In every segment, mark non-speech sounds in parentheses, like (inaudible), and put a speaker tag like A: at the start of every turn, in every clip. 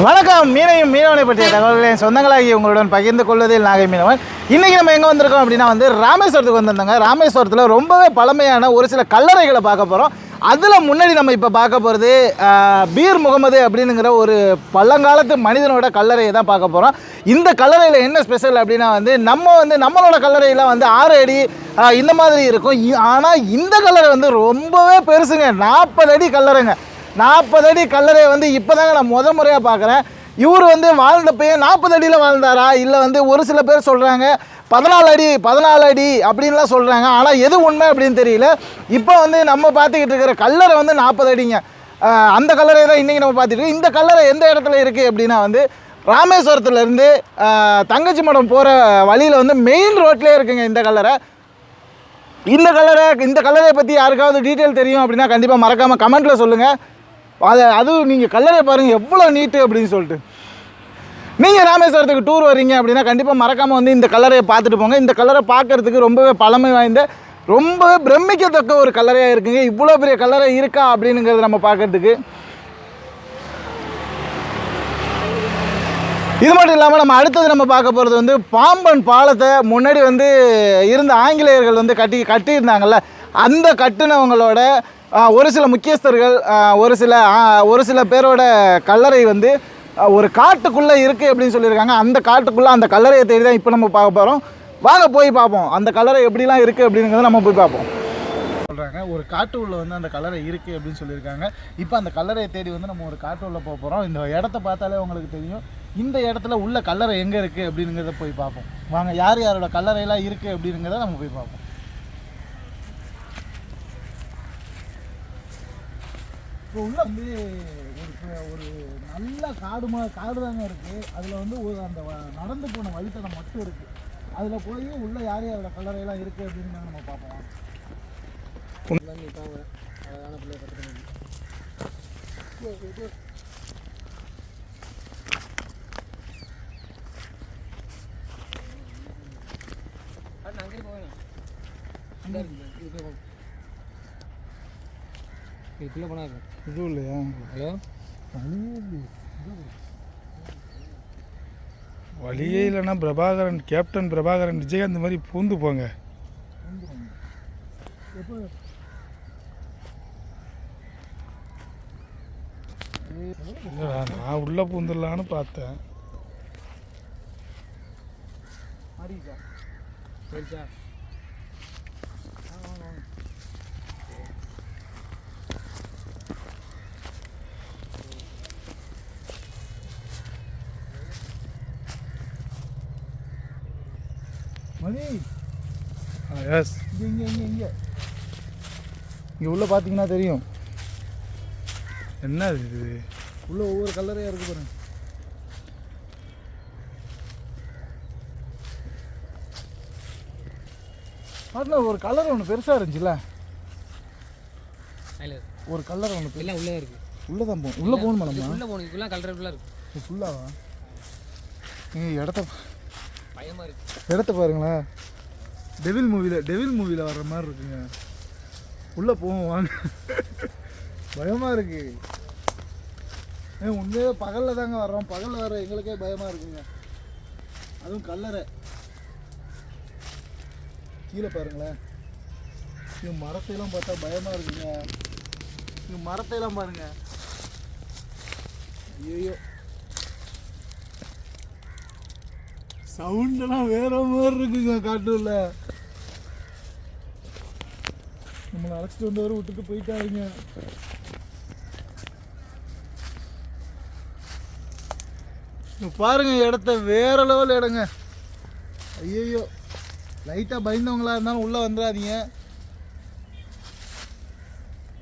A: வணக்கம். மீனையும் மீனவனை பற்றிய தகவல்களை சொந்தங்களாகி உங்களுடன் பகிர்ந்து கொள்வதில் நாகை மீனவன். இன்றைக்கி நம்ம எங்கே வந்திருக்கோம் அப்படின்னா வந்து ராமேஸ்வரத்துக்கு வந்திருந்தாங்க. ராமேஸ்வரத்தில் ரொம்பவே பழமையான ஒரு சில கல்லறைகளை பார்க்க போகிறோம் அதில் முன்னாடி நம்ம இப்போ பார்க்க போகிறது பீர் முகமது அப்படிங்கிற ஒரு பழங்காலத்து மனிதனோட கல்லறையை தான் பார்க்க போகிறோம் இந்த கல்லறையில் என்ன ஸ்பெஷல் அப்படின்னா வந்து நம்ம வந்து நம்மளோட கல்லறையெல்லாம் வந்து ஆறு அடி இந்த மாதிரி இருக்கும். ஆனால் இந்த கல்லறை வந்து ரொம்பவே பெருசுங்க. நாற்பது அடி கல்லறைங்க. நாற்பது அடி கல்லறை வந்து இப்போ தாங்க நான் முத முறையாக பார்க்குறேன். இவர் வந்து வாழ்ந்தப்பயே நாற்பது அடியில் வாழ்ந்தாரா? இல்லை வந்து ஒரு சில பேர் சொல்கிறாங்க பதினாலு அடி பதினாலு அடி அப்படின்லாம் சொல்கிறாங்க ஆனால் எது உண்மை அப்படின்னு தெரியல. இப்போ வந்து நம்ம பார்த்துக்கிட்டு இருக்கிற கல்லறை வந்து நாற்பது அடிங்க. அந்த கல்லறை தான் இன்றைக்கி நம்ம பார்த்துட்டு இந்த கல்லறை எந்த இடத்துல இருக்குது அப்படின்னா வந்து ராமேஸ்வரத்துலேருந்து தங்கச்சி மடம் போகிற வழியில் வந்து மெயின் ரோட்லேயே இருக்குங்க இந்த கல்லறை. இந்த கலரை இந்த கலரை பற்றி யாருக்காவது டீட்டெயில் தெரியும் அப்படின்னா கண்டிப்பாக மறக்காமல் கமெண்ட்டில் சொல்லுங்கள் அதை அதுவும் நீங்கள் கல்லறை பாருங்கள் எவ்வளோ நீட்டு அப்படின்னு சொல்லிட்டு. நீங்கள் ராமேஸ்வரத்துக்கு டூர் வரீங்க அப்படின்னா கண்டிப்பாக மறக்காமல் வந்து இந்த கல்லறையை பார்த்துட்டு போங்க. இந்த கல்லறை பார்க்கறதுக்கு ரொம்பவே பழமை வாய்ந்த ரொம்பவே பிரமிக்கத்தக்க ஒரு கல்லறையாக இருக்குங்க. இவ்வளோ பெரிய கல்லறை இருக்கா அப்படிங்கிறத நம்ம பார்க்கறதுக்கு. இது மட்டும் இல்லாமல் நம்ம அடுத்தது நம்ம பார்க்க போகிறது வந்து பாம்பன் பாலத்தை முன்னாடி வந்து இருந்த ஆங்கிலேயர்கள் வந்து கட்டி கட்டியிருந்தாங்கல்ல அந்த கட்டினவங்களோட ஒரு சில முக்கியஸ்தர்கள் ஒரு சில ஒரு சில பேரோட கல்லறை வந்து ஒரு காட்டுக்குள்ளே இருக்குது அப்படின்னு சொல்லியிருக்காங்க. அந்த காட்டுக்குள்ளே அந்த கல்லறையை தேடி தான் இப்போ நம்ம பார்க்க போகிறோம் வாங்க போய் பார்ப்போம். அந்த கல்லறை எப்படிலாம் இருக்குது அப்படிங்கிறத நம்ம போய் பார்ப்போம். சொல்கிறாங்க ஒரு காட்டு உள்ள வந்து அந்த கலரை இருக்குது அப்படின்னு சொல்லியிருக்காங்க. இப்போ அந்த கல்லறையை தேடி வந்து நம்ம ஒரு காட்டு உள்ள போக போகிறோம் இந்த இடத்த பார்த்தாலே உங்களுக்கு தெரியும். இந்த இடத்துல உள்ள கல்லறை எங்கே இருக்குது அப்படிங்கிறத போய் பார்ப்போம். வாங்க யார் யாரோட கல்லறையெல்லாம் இருக்குது அப்படிங்கிறத நம்ம போய் பார்ப்போம். இப்போ உள்ள வந்து ஒரு ஒரு நல்ல காடு மா காடு தாங்க இருக்குது அதில் வந்து ஒரு அந்த வ- நடந்து போன வழித்தடம் மட்டும் இருக்குது அதில் போய் உள்ள யார் யாரோட கல்லறையெல்லாம் இருக்குது அப்படின்னு நம்ம பார்ப்போம்.
B: இதுக்குள்ளே போனால்
A: இது இல்லையா
B: ஹலோ?
C: வழியே இல்லைன்னா பிரபாகரன் கேப்டன் பிரபாகரன் விஜயகாந்த் மாதிரி பூந்து போங்க. இல்லைடா நான் உள்ளே பூந்துடலான்னு பார்த்தேன்.
A: மாறிக்கா
B: சரிச்சா
A: மதி
C: எஸ்
A: இங்கே இங்கே இங்கே இங்கே. இங்கே உள்ள பார்த்தீங்கன்னா தெரியும்.
C: என்ன இது?
A: உள்ள ஒவ்வொரு கல்லறையாக இருக்கு பாருங்க. அதில் ஒரு கலர் ஒன்று பெருசாக இருந்துச்சுல்ல? ஒரு கலர் ஒன்று
B: எல்லாம் உள்ளே இருக்குது
A: உள்ளே தான் போகணும் உள்ளே போகணுமா நம்ம?
B: உள்ளே போகணும். இதுக்குலாம் கலர் ஃபுல்லாக இருக்குது
A: ஃபுல்லாவா நீங்கள் இடத்த
B: பயமாக இருக்குது
A: இடத்த பாருங்களேன். டெவில் மூவியில் டெவில் மூவியில் வர்ற மாதிரி இருக்குங்க. உள்ளே போவோம் வாங்க. பயமாக இருக்கு. ஏன் உண்மையாக பகலில் தாங்க வர்றோம். பகலில் வர எங்களுக்கே பயமாக இருக்குங்க. அதுவும் கல்லறை. கீழே பாருங்களேன். இது மரத்தையெல்லாம் பார்த்தா பயமாக இருக்குங்க. இது மரத்தையெல்லாம் பாருங்கள் ஐயோ சவுண்டெல்லாம் வேற மாதிரி இருக்குங்க காட்டுல. நம்மளை அழைச்சிட்டு வந்தவரை விட்டுட்டு போயிட்டாருங்க. பாருங்க இடத்த வேற லெவல் இடங்க. ஐயோ லைட்டாக பயந்தவங்களா இருந்தாலும் உள்ளே வந்துடாதீங்க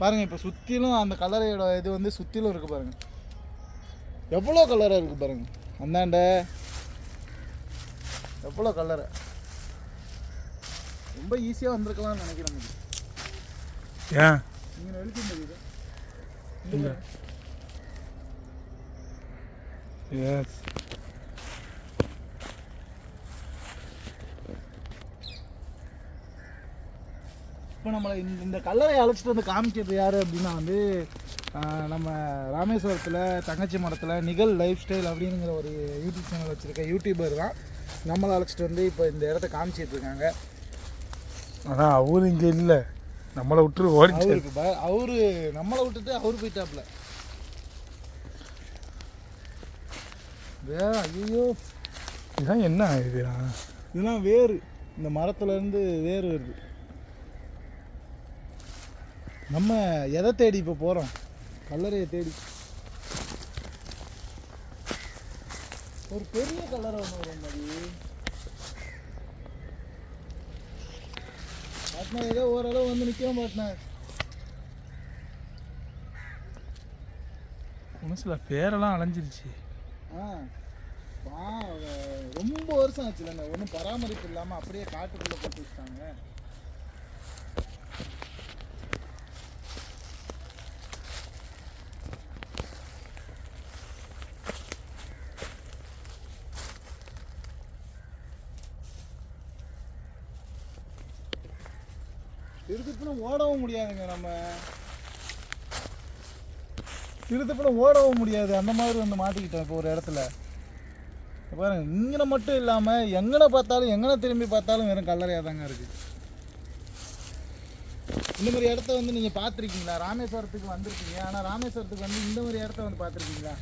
A: பாருங்க இப்போ சுற்றிலும் அந்த கலரையோட இது வந்து சுற்றிலும் இருக்கு பாருங்க. எவ்வளோ கலராக இருக்கு பாருங்க. அந்தாண்ட. எவ்வளோ கலரு ரொம்ப ஈஸியாக வந்திருக்கலாம்னு நினைக்கிறேன் இது.
C: ஏன்?
A: நீங்க வெளிச்சம் தெரியுது
C: இந்த. எஸ்
A: இப்போ நம்மளை இந்த இந்த கல்லறை அழைச்சிட்டு வந்து காமிக்கிறது யாரு அப்படின்னா வந்து நம்ம ராமேஸ்வரத்தில் தங்கச்சி மடத்தில் நிகழ் லைஃப் ஸ்டைல் அப்படிங்கிற ஒரு யூடியூப் சேனல் வச்சுருக்க யூடியூபர் தான். நம்மளை அழைச்சிட்டு வந்து இப்போ இந்த இடத்த காமிச்சிட்டு இருக்காங்க.
C: ஆனால் அவரு இங்கே இல்லை. நம்மளை விட்டு ஓடிச்சு
A: அவரு நம்மளை விட்டுட்டு அவர் போயிட்டாப்புல. வே ஐயோ
C: இதுதான் என்ன இது?
A: இதெல்லாம் வேறு. இந்த மரத்துல இருந்து வேறு வருது. நம்ம எதை தேடி இப்போ போகிறோம் கல்லறையை தேடி. ஒரு பெரிய கல்லறை ஒன்று வரும் மாதிரி பாட்னா ஏதோ ஓரளவு வந்து நிற்கும் பாட்னா.
C: மனசில் பேரெல்லாம் அலைஞ்சிருச்சு.
A: ஆ ரொம்ப வருஷம் ஆச்சுலங்க ஒன்றும் பராமரிப்பு இல்லாமல் அப்படியே காட்டுக்குள்ளே போட்டு வச்சுட்டாங்க. திருத்துப்புறம் ஓடவும் முடியாதுங்க நம்ம. திருத்துப்புறம் ஓடவும் முடியாது. அந்த மாதிரி வந்து மாட்டிக்கிட்டோம் இப்போ ஒரு இடத்துல. பாருங்க இங்கே மட்டும் இல்லாமல் எங்கன பார்த்தாலும் எங்கன திரும்பி பார்த்தாலும் வெறும் கல்லறையாக தாங்க இருக்குது இந்த மாதிரி இடத்த வந்து நீங்கள் பார்த்துருக்கீங்களா? ராமேஸ்வரத்துக்கு வந்திருக்கீங்க. ஆனால் ராமேஸ்வரத்துக்கு வந்து இந்த மாதிரி இடத்த வந்து பார்த்துருக்கீங்களா?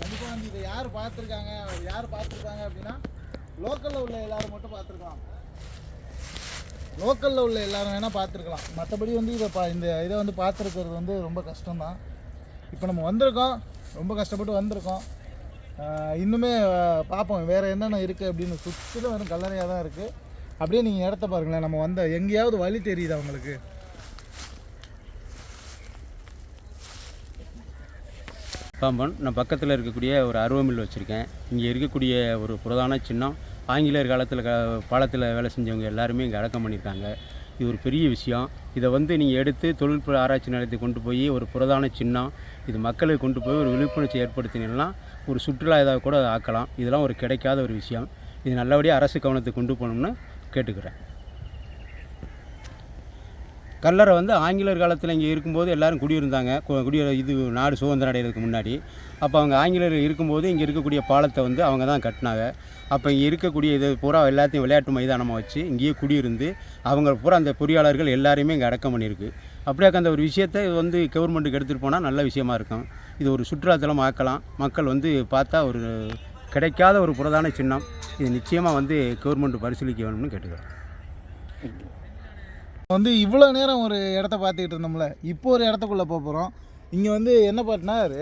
A: கண்டிப்பாக வந்து இதை யார் பார்த்துருக்காங்க? யார் பார்த்துருக்காங்க அப்படின்னா லோக்கலில் உள்ள எல்லோரும் மட்டும் பார்த்துருக்கலாம். லோக்கலில் உள்ள எல்லாரும் வேணால் பார்த்துருக்கலாம். மற்றபடி வந்து இதை பா இந்த இதை வந்து பார்த்துருக்கிறது வந்து ரொம்ப கஷ்டம்தான். இப்போ நம்ம வந்திருக்கோம். ரொம்ப கஷ்டப்பட்டு வந்திருக்கோம். இன்னுமே பார்ப்போம். வேறு என்னென்ன இருக்குது அப்படின்னு சுற்றிலும் வெறும் கல்லறையாக தான் இருக்குது அப்படியே நீங்கள் இடத்த பாருங்களேன். நம்ம வந்த எங்கேயாவது வழி தெரியுதா உங்களுக்கு?
D: பாம்பன் நான் பக்கத்தில் இருக்கக்கூடிய ஒரு அருவமில் வச்சுருக்கேன். இங்கே இருக்கக்கூடிய ஒரு புரதான சின்னம் ஆங்கிலேயர் காலத்தில் க பாலத்தில் வேலை செஞ்சவங்க எல்லாருமே இங்கே அடக்கம் பண்ணியிருக்காங்க இது ஒரு பெரிய விஷயம். இதை வந்து நீங்கள் எடுத்து தொழில்நுட்ப ஆராய்ச்சி நிலையத்தை கொண்டு போய் ஒரு புரதான சின்னம் இது மக்களுக்கு கொண்டு போய் ஒரு விழிப்புணர்ச்சி ஏற்படுத்தினீங்கன்னா ஒரு சுற்றுலா இதாக கூட ஆக்கலாம். இதெல்லாம் ஒரு கிடைக்காத ஒரு விஷயம். இது நல்லபடியாக அரசு கவனத்தை கொண்டு போகணும்னு கேட்டுக்கிறேன். கல்லறை வந்து ஆங்கிலேயர் காலத்தில் இங்கே இருக்கும்போது எல்லாரும் குடியிருந்தாங்க. கு- இது நாடு சுதந்திரம் அடைகிறதுக்கு முன்னாடி. அப்போ அவங்க ஆங்கிலேயர் இருக்கும்போது இங்கே இருக்கக்கூடிய பாலத்தை வந்து அவங்க தான் கட்டினாங்க. அப்போ இங்கே இருக்கக்கூடிய இது பூரா எல்லாத்தையும் விளையாட்டு மைதானமாக வச்சு இங்கேயே குடியிருந்து அவங்க பூரா அந்த பொறியாளர்கள் எல்லாரையுமே இங்கே அடக்கம் பண்ணியிருக்கு. அப்படியே அந்த ஒரு விஷயத்தை இது வந்து கவர்மெண்ட்டுக்கு எடுத்துகிட்டு போனால் நல்ல விஷயமா இருக்கும். இது ஒரு சுற்றுலாத்தலம் ஆக்கலாம். மக்கள் வந்து பார்த்தா ஒரு கிடைக்காத ஒரு புரதான சின்னம். இது நிச்சயமாக வந்து கவர்மெண்ட் பரிசீலிக்க வேணும்னு கேட்டுக்கிறேன்
A: வந்து இவ்வளோ நேரம் ஒரு இடத்த பார்த்துக்கிட்டு இருந்தோம்ல இப்போ ஒரு இடத்துக்குள்ளே போக போகிறோம் இங்கே வந்து என்ன பாட்னர்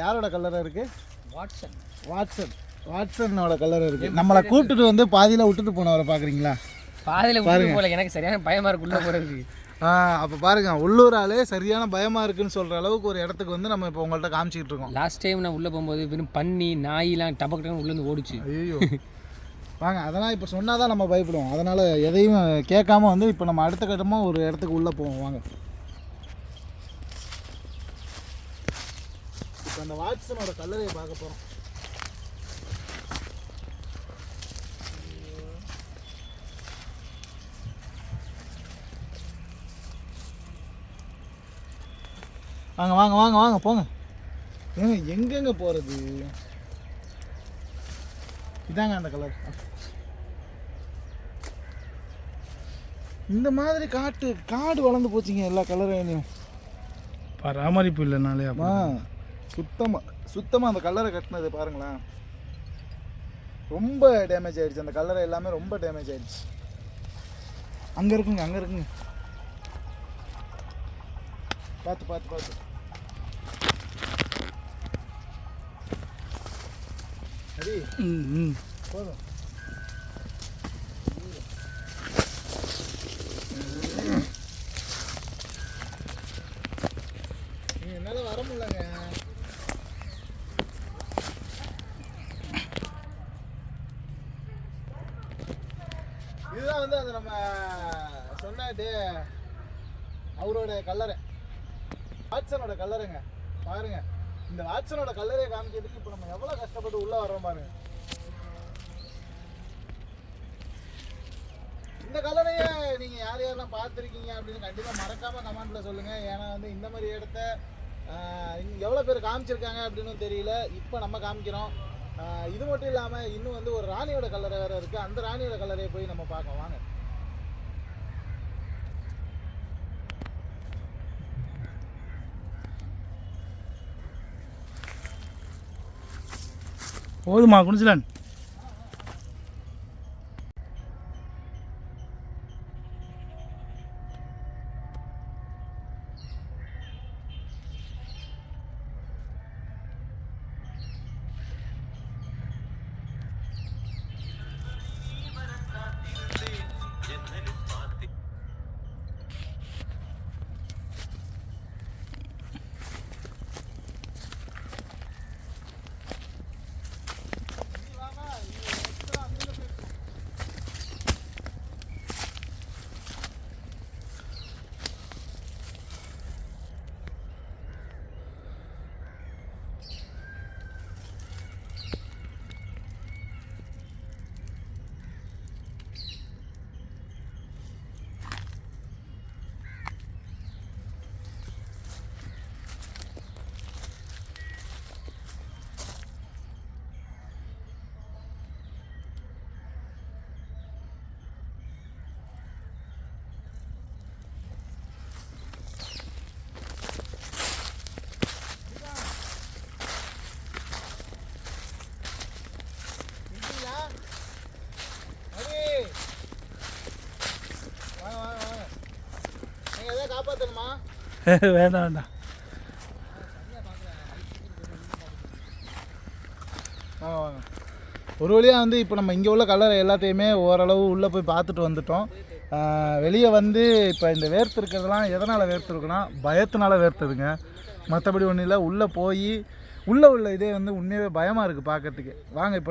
A: யாரோட கல்லறை இருக்குது
B: வாட்ஸ்அப்
A: வாட்ஸன் வாட்ஸனோட கல்லறை இருக்குது நம்மளை கூப்பிட்டுட்டு வந்து பாதியில் விட்டுட்டு போனவரை பார்க்குறீங்களா?
B: பாதையில் விட்டு போல எனக்கு சரியான பயமா இருக்கு உள்ள போறதுக்கு.
A: அப்போ பாருங்க உள்ளூர் ஆளே சரியான பயமாக இருக்குன்னு சொல்கிற அளவுக்கு ஒரு இடத்துக்கு வந்து நம்ம இப்போ உங்கள்கிட்ட காமிச்சிக்கிட்டு இருக்கோம்.
B: லாஸ்ட் டைம் நான் உள்ள போகும்போது வெறும் பன்னி நாயெல்லாம் டபக்கு டபக்கு உள்ள இருந்து ஓடிச்சு.
A: ஐயோ (laughs) வாங்க அதெல்லாம் இப்போ சொன்னால் தான் நம்ம பயப்படுவோம். அதனால் எதையும் கேட்காம வந்து இப்போ நம்ம அடுத்த கட்டமாக ஒரு இடத்துக்கு உள்ளே போவோம். வாங்க. இப்போ அந்த வாட்ஸனோட கல்லறையை பார்க்க போகிறோம் வாங்க வாங்க வாங்க வாங்க போங்க. ஏங்க எங்கெங்கே போகிறது இதாங்க அந்த கலர் இந்த மாதிரி காட்டு காடு வளர்ந்து போச்சுங்க எல்லா கலரையும்
C: பராமரிப்பு இல்லைனாலே
A: ஆ சுத்தமாக சுத்தமாக அந்த கலரை கட்டினது பாருங்களேன். ரொம்ப டேமேஜ் ஆயிடுச்சு. அந்த கலரை எல்லாமே ரொம்ப டேமேஜ் ஆயிடுச்சு. அங்கே இருக்குங்க அங்கே இருக்குங்க. பார்த்து பார்த்து பார்த்து. அடி
C: ம் ம்
A: போதும். நீங்க என்னால வர முடியலங்க. இதுதான் வந்து அந்த நம்ம சொன்ன டே அவரோட கல்லறை. வாட்சனோட கல்லறைங்க. பாருங்க. இந்த வாட்சனோட கல்லறையை காமிக்கிறதுக்கு இப்போ நம்ம எவ்வளோ கஷ்டப்பட்டு உள்ளே வர்றோம் பாருங்க இந்த கல்லறையை நீங்கள் யார் யாரெல்லாம் பார்த்துருக்கீங்க அப்படின்னு கண்டிப்பாக மறக்காமல் கமெண்ட்ல சொல்லுங்கள் ஏன்னா வந்து இந்த மாதிரி இடத்த எவ்வளோ பேர் காமிச்சிருக்காங்க அப்படின்னு தெரியல. இப்போ நம்ம காமிக்கிறோம். இது மட்டும் இல்லாமல் இன்னும் வந்து ஒரு ராணியோட கல்லறை வேறு இருக்குது அந்த ராணியோட கல்லறையை போய் நம்ம பார்க்க வாங்க.
C: போதுமா
A: குணிச்சலன் (laughs)
C: வேண்டாம் வேண்டாம்.
A: ஒரு வழியாக வந்து இப்போ நம்ம இங்கே உள்ள கலர் எல்லாத்தையுமே ஓரளவு உள்ளே போய் பார்த்துட்டு வந்துட்டோம். வெளியே வந்து இப்போ இந்த வேர்த்து இருக்கிறதெல்லாம் எதனால் வேர்த்து இருக்குன்னா பயத்தினால வேர்த்துதுங்க. மற்றபடி ஒன்றும் இல்லை உள்ளே போய் உள்ளே உள்ள இதே வந்து உண்மையாகவே பயமாக இருக்குது பார்க்கறதுக்கு வாங்க இப்போ